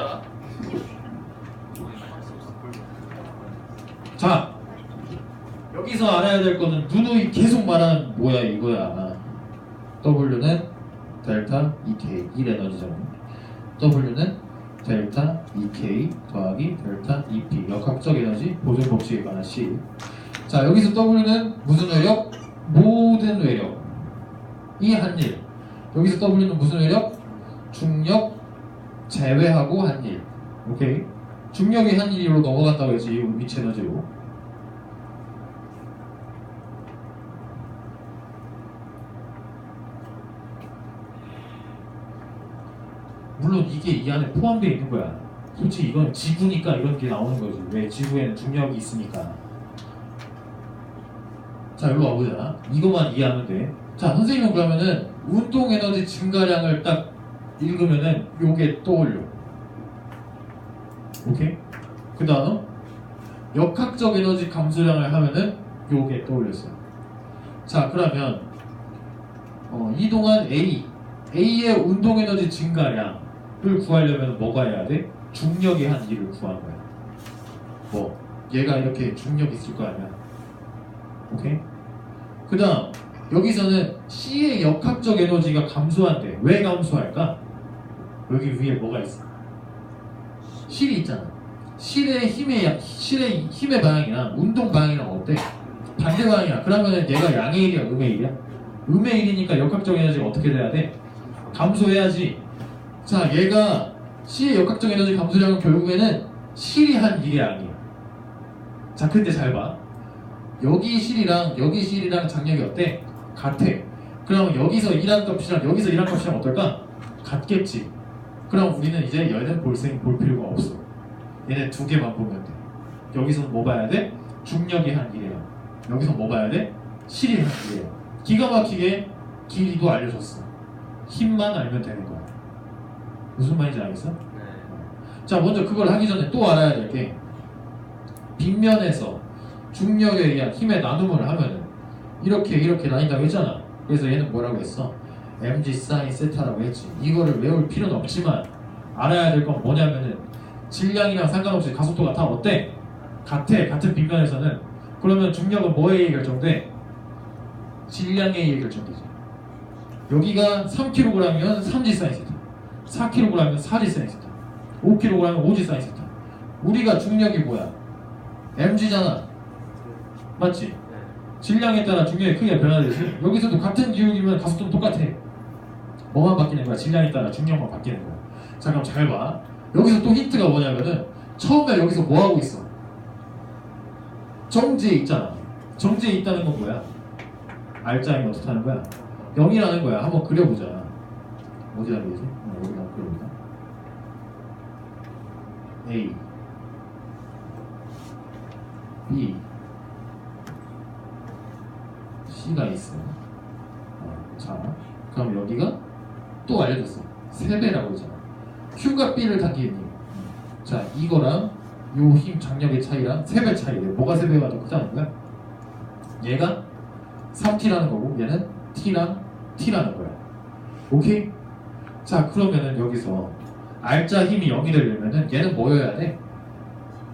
자. 자. 여기서 알아야 될 거는 누누이 계속 말하는 뭐야 이거야 W는 델타 EK 1 에너지잖아 W는 델타 EK 더하기 델타 EP. 역학적 에너지? 보존 법칙에 관한 시. 자 여기서 W는 무슨 외력? 모든 외력 이 한 일. 여기서 W는 무슨 외력? 중력 제외하고 한 일. 오케이? 중력이 한 일로 넘어간다고 했지 이 위치 에너지로. 물론 이게 이 안에 포함되어 있는 거야. 솔직히 이건 지구니까 이런 게 나오는 거지. 왜 지구에는 중력이 있으니까. 자 일로 와보자. 이것만 이해하면 돼 자 선생님은 그러면은 운동 에너지 증가량을 딱 읽으면은 요게 떠올려. 오케이? 그 다음 역학적 에너지 감소량을 하면은 요게 떠올렸어요. 자 그러면 어, 이동안 A. A의 운동 에너지 증가량을 구하려면 뭐가 해야 돼? 중력의 한 일을 구하는 거야. 뭐 얘가 이렇게 중력 있을 거 아니야. 오케이? 그 다음 여기서는 C의 역학적 에너지가 감소한대. 왜 감소할까? 여기 위에 뭐가 있어 실이 있잖아 실의 힘의 양- 실의 힘의 방향이랑 운동 방향이랑 어때? 반대 방향이야 그러면은 얘가 양의 일이야 음의 일이야? 음의 일이니까 역학적 에너지가 어떻게 돼야 돼? 감소해야지 자 얘가 C의 역학적 에너지 감소량은 결국에는 실이 한 일이 아니야 자 근데 잘 봐 여기 실이랑 여기 실이랑 장력이 어때? 같아 그럼 여기서 일한 값이랑 여기서 일한 값이랑 어떨까? 같겠지 그럼 우리는 이제 얘는 볼생 볼 필요가 없어 얘네 두 개만 보면 돼 여기서는 뭐 봐야 돼? 중력이 한 일이야 여기서 뭐 봐야 돼? 실이 한 일이야 기가 막히게 길이도 알려줬어 힘만 알면 되는 거야 무슨 말인지 알겠어? 자 먼저 그걸 하기 전에 또 알아야 될 게 빗면에서 중력에 의한 힘의 나눔을 하면은 이렇게 이렇게 나뉜다고 했잖아 그래서 얘는 뭐라고 했어? Mg 사인 세타라고 했지. 이거를 외울 필요는 없지만 알아야 될 건 뭐냐면은 질량이랑 상관없이 가속도가 다 어때? 같아. 같은 빗면에서는. 그러면 중력은 뭐에 의해 결정돼? 질량에 의해 결정되지. 여기가 3kg이면 3g 사인 세타. 4kg이면 4g 사인 세타. 5kg이면 5g 사인 세타. 우리가 중력이 뭐야? mg잖아. 맞지? 질량에 따라 중력의 크기가 변화되지. 여기서도 같은 기울기면 가속도는 똑같아 뭐만 바뀌는 거야? 질량에 따라 중력만 바뀌는 거야 자 그럼 잘 봐 여기서 또 힌트가 뭐냐면은 처음에 여기서 뭐 하고 있어? 정지에 있잖아 정지에 있다는 건 뭐야? 알짜이면 어떻게 하는 거야? 0이라는 거야 한번 그려보자 어디다 그리지? 어, 여기다 그려보자 A B C가 있어. 어, 자, 그럼 여기가 또 알려줬어. 3배라고 했잖아. Q가 B를 당기니. 자, 이거랑 요 힘 장력의 차이랑 3배 차이래. 뭐가 3배가 더 크다는 거야? 얘가 3T라는 거고 얘는 T랑 T라는 거야. 오케이? 자, 그러면은 여기서 알짜 힘이 0이 되려면은 얘는 뭐여야 돼?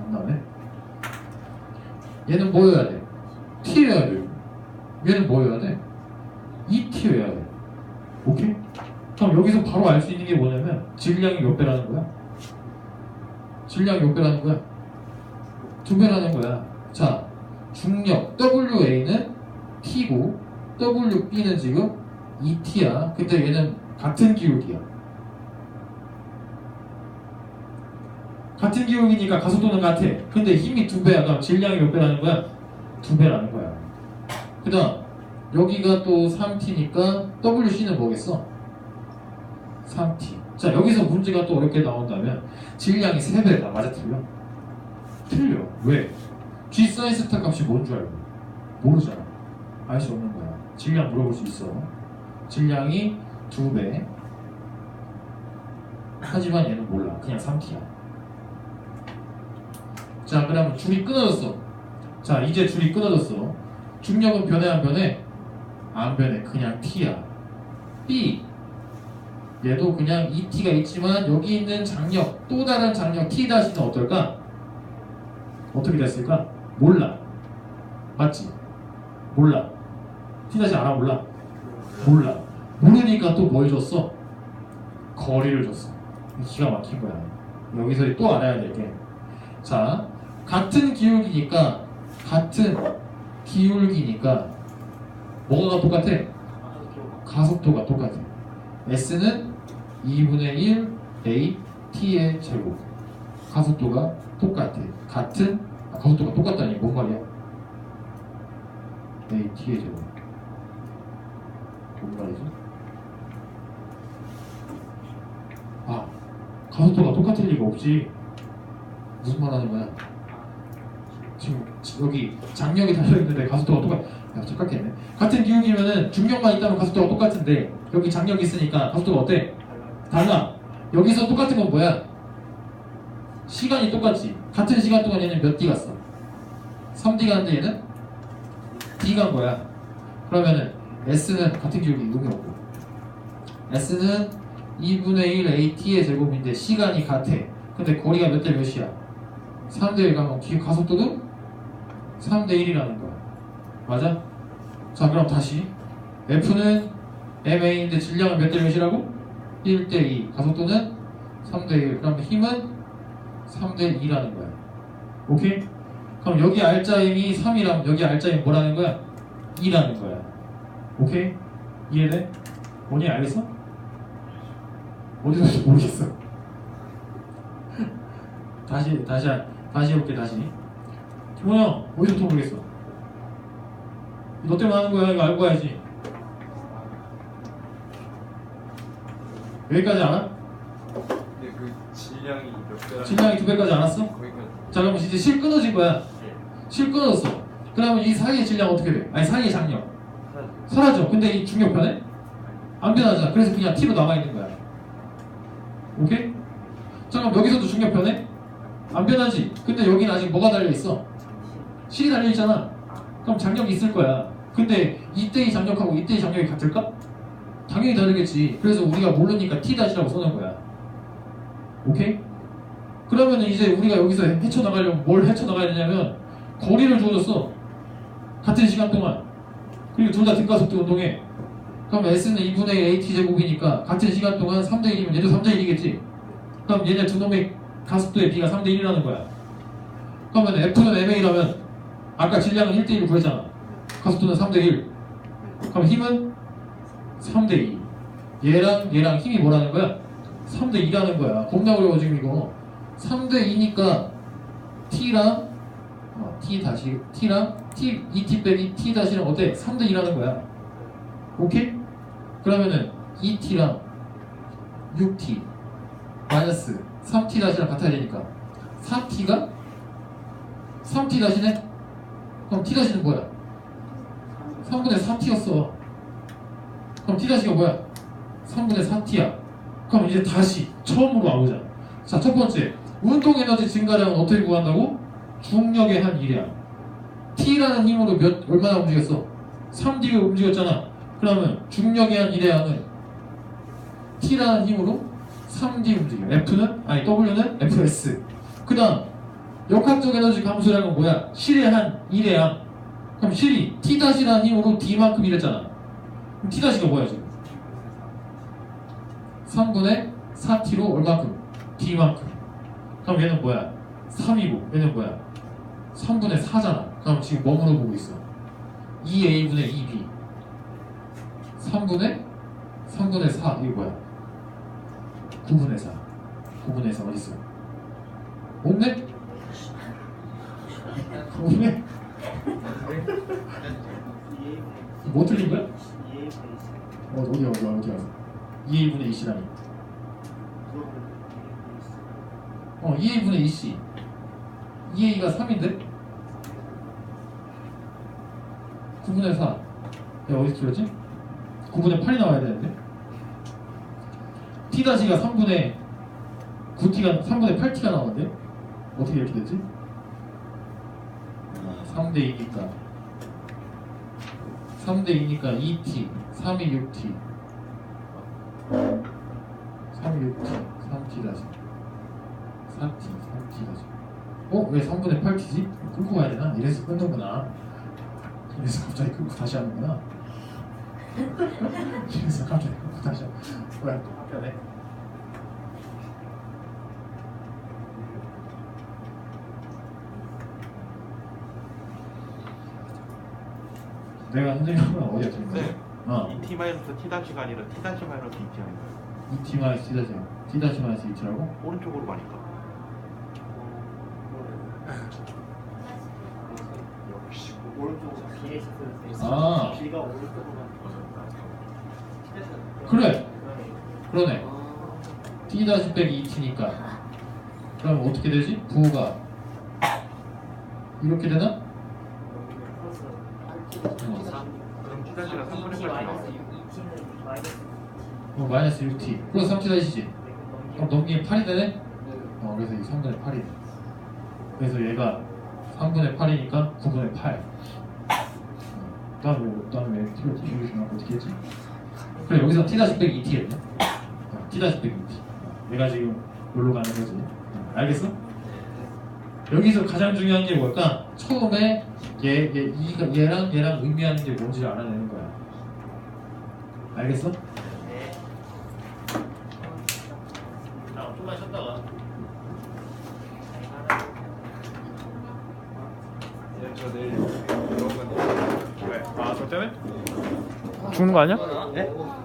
안 나오네? 얘는 뭐여야 돼? T여야 돼. 얘는 뭐여야 돼? ET여야 돼. 오케이? 그럼 여기서 바로 알 수 있는 게 뭐냐면 질량이 몇 배라는 거야? 질량이 몇 배라는 거야? 두 배라는 거야. 자, 중력 WA는 T고 WB는 지금 ET야. 근데 얘는 같은 기울기야. 같은 기울기니까 가속도는 같아. 근데 힘이 두 배야. 그럼 질량이 몇 배라는 거야? 두 배라는 거야. 그 다음 여기가 또 3t니까 WC는 뭐겠어? 3t 자 여기서 문제가 또 어렵게 나온다면 질량이 3배다. 맞아 틀려? 틀려. 왜? G 사인 스타 값이 뭔 줄 알고? 모르잖아. 알 수 없는 거야. 질량 물어볼 수 있어. 질량이 2배. 하지만 얘는 몰라. 그냥 3t야. 자 그러면 줄이 끊어졌어. 자 이제 줄이 끊어졌어. 중력은 변해 안 변해? 안 변해. 그냥 T야. B 얘도 그냥 ET가 있지만 여기 있는 장력 또 다른 장력 T 다시는 어떨까? 어떻게 됐을까? 몰라 맞지? 몰라 T 다시 알아 몰라? 몰라 모르니까 또 뭘 줬어? 거리를 줬어 기가 막힌 거야 여기서 또 알아야 될게자 같은 기울기니까 같은 기울기니까 뭐가 똑같아? 가속도가 똑같아 S는 2분의 1 A T의 제곱 가속도가 똑같아 같은 아, 가속도가 똑같다니 뭔 말이야? A T의 제곱 뭔 말이지? 아 가속도가 똑같을 리가 없지 무슨 말 하는 거야? 지금 지- 여기 장력이 달려있는데 가속도가 똑같 야 착각했네 같은 기울기면은 중력만 있다면 가속도가 똑같은데 여기 장력이 있으니까 가속도가 어때? 달라 여기서 똑같은 건 뭐야? 시간이 똑같지 같은 시간 동안 얘는 몇 D 갔어? 3D 가는데 얘는 D가 뭐야? 그러면은 S는 같은 기울기 의미 없고 S는 2분의 1 AT의 제곱인데 시간이 같아 근데 거리가 몇 대 몇이야? 3대 1 가면 기 가속도도 3대 1이라는 거야 맞아? 자 그럼 다시 F는 MA인데 질량은 몇 대 몇이라고? 1대 2 가속도는 3대 1 그럼 힘은 3대 2라는 거야 오케이? 그럼 여기 알짜임이 3이라면 여기 알짜임이 뭐라는 거야? 2라는 거야 오케이? 이해돼? 뭔지 알겠어? 어디서 모르겠어 다시 다시 다시 해볼게 다시 김호영 어디서부터 모르겠어 너 때문에 하는 거야 이거 알고 가야지 여기까지 알아? 근데 그 질량이 몇 배라? 질량이 두 배까지 알았어? 거기까지. 자 그럼 이제 실 끊어진 거야 실 끊어졌어 그러면 이 사이의 질량 어떻게 돼? 아니 사이의 장력 하나. 사라져 근데 이 중력 변해? 안 변하잖아 그래서 그냥 T로 남아있는 거야 오케이? 자 그럼 여기서도 중력 변해? 안 변하지 근데 여기는 아직 뭐가 달려있어? 실이 달려있잖아 그럼 장력이 있을 거야 근데 이때의 장력하고 이때의 장력이 같을까? 당연히 다르겠지. 그래서 우리가 모르니까 T-라고 써놓은 거야. 오케이? 그러면 이제 우리가 여기서 헤쳐나가려면 뭘 헤쳐나가야 되냐면 거리를 주어줬어. 같은 시간 동안. 그리고 둘 다 등가속도 운동해. 그럼 S는 2분의 1 AT 제곱이니까 같은 시간 동안 3대 1이면 얘도 3대 1이겠지. 그럼 얘네 두 놈의 가속도의 B가 3대 1이라는 거야. 그러면 F는 MA라면 아까 질량은 1대 1을 구했잖아. 가속도는 3대 1 그럼 힘은 3대 2 얘랑 얘랑 힘이 뭐라는 거야? 3대 2라는 거야 겁나 어려워 지금 이거 3대 2니까 T랑 어, T 다시 T랑 T 2T 빼기 T 다시는 어때? 3대 2라는 거야 오케이? 그러면은 2T랑 6T 마이너스 3T 다시랑 같아야 되니까 4T가 3T 다시네? 그럼 T 다시는 뭐야? 3분의 4T였어 그럼 T 다시가 뭐야? 3분의 4T야. 그럼 이제 다시 처음으로 와보자. 자 첫 번째. 운동 에너지 증가량은 어떻게 구한다고? 중력의 한 일이야. T라는 힘으로 몇 얼마나 움직였어? 3D가 움직였잖아. 그러면 중력의 한 일의 양은 T라는 힘으로 3D 움직여. F는? 아니 W는 FS. 그 다음 역학적 에너지 감소량은 뭐야? 실의 한 1의 양. 그럼 실이 T-라는 힘으로 D만큼 일했잖아 T-가 뭐야 지금? 3분의 4T로 얼마큼? D만큼 그럼 얘는 뭐야? 3이고 얘는 뭐야? 3분의 4잖아 그럼 지금 뭐 물어보고 있어? 2A분의 2B 3분의 3분의 4 이게 뭐야? 9분의 4 9분의 4 어딨어? 없네? 없네? 뭐 틀린 거야? 어, 어디야 어디야 어디야 2A분의 2C라니 어 2A분의 2C 2A가 3인데? 9분의 4야 어디 틀렸지? 9분의 8이 나와야 되는데 T-가 3분의 9T가 3분의 8T가 나오는데 어떻게 이렇게 되지? 3대 2니까. 3대 2니까 2T 3이 6T 3UT 3T 다시. 4T 3T 다시. 어? 왜 3분의 8T지? 끊고 가야 되나? 이래서 끊는구나. 이래서 갑자기 끊고 다시 하는구나. 이래서 갑자기 끊고 다시 하는 뭐야 또 한편 내가 선생님 하면 어디가 거지? 네. 어. 이 T 마이너스 T 다시가 아니라 T 다시 마이너스 2T 아닌가요? 2T 마이너스 T 다시 T 다시 마이너스 2T라고? 오른쪽으로 가니까. 역시 오른쪽으로 비례 아. 비가 오른쪽으로 그래 그러네 T 다시 빼기 2T니까 그럼 어떻게 되지? 부호가 이렇게 되나? 그럼 T 다시가 3분의 8 마이너스 나와요. 2t는 마이너스 어, 마이너스 6T 플러스 3T 다시지 그럼 넘기면 8이 되네? 어 그래서 이 3분의 8이 돼 그래서 얘가 3분의 8이니까 9분의 8 다음에 왜, 다음에 T를 주면 어떻게 했지? 그래 여기서 T 다시 빼기 2T 했네 어, T 다시 빼기 2T 어, 얘가 지금 여기로 가는 거지 어, 알겠어? 여기서 가장 중요한 게 뭘까? 처음에 얘, 얘, 이가 얘랑 얘랑 의미하는 게 뭔지를 알아내는 거야 알겠어? 네. 자, 좀만 쉬었다가 예, 저 내일 이런 건 왜? 아, 저 때문에? 죽는 거 아니야? 건